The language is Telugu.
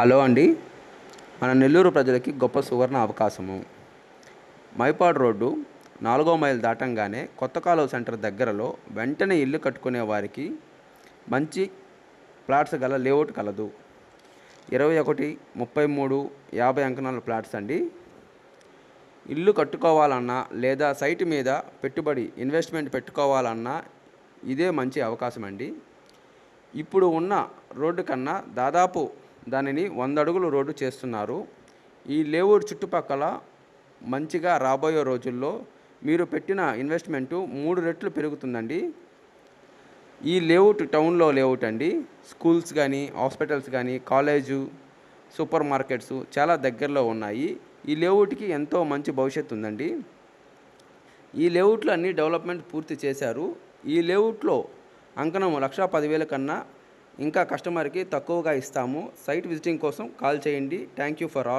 హలో అండి. మన నెల్లూరు ప్రజలకి గొప్ప సువర్ణ అవకాశము. మైపాడ్ రోడ్డు నాలుగో మైల్ దాటంగానే కొత్త కాలువ సెంటర్ దగ్గరలో వెంటనే ఇల్లు కట్టుకునే వారికి మంచి ప్లాట్స్ గల లేఅవుట్ కలదు. ఇరవై ఒకటి ముప్పై మూడు యాభై అంకణాల ప్లాట్స్ అండి. ఇల్లు కట్టుకోవాలన్నా లేదా సైట్ మీద పెట్టుబడి ఇన్వెస్ట్మెంట్ పెట్టుకోవాలన్నా ఇదే మంచి అవకాశం అండి ఇప్పుడు ఉన్న రోడ్డు కన్నా దాదాపు దానిని వంద అడుగులు రోడ్డు చేస్తున్నారు. ఈ లేఅవుట్ చుట్టుపక్కల మంచిగా రాబోయే రోజుల్లో మీరు పెట్టిన ఇన్వెస్ట్మెంటు మూడు రెట్లు పెరుగుతుందండి. ఈ లేఅవుట్ టౌన్లో లేఅవుట్ అండి. స్కూల్స్ కానీ హాస్పిటల్స్ కానీ కాలేజు సూపర్ మార్కెట్స్ చాలా దగ్గరలో ఉన్నాయి. ఈ లేఅవుట్కి ఎంతో మంచి భవిష్యత్తు ఉందండి. ఈ లేఅవుట్లో అన్ని డెవలప్మెంట్ పూర్తి చేశారు. ఈ లేఅవుట్లో అంకణం లక్షా పదివేల కన్నా ఇంకా కస్టమర్కి తక్కువగా ఇస్తాము. సైట్ విజిటింగ్ కోసం కాల్ చేయండి. Thank you for all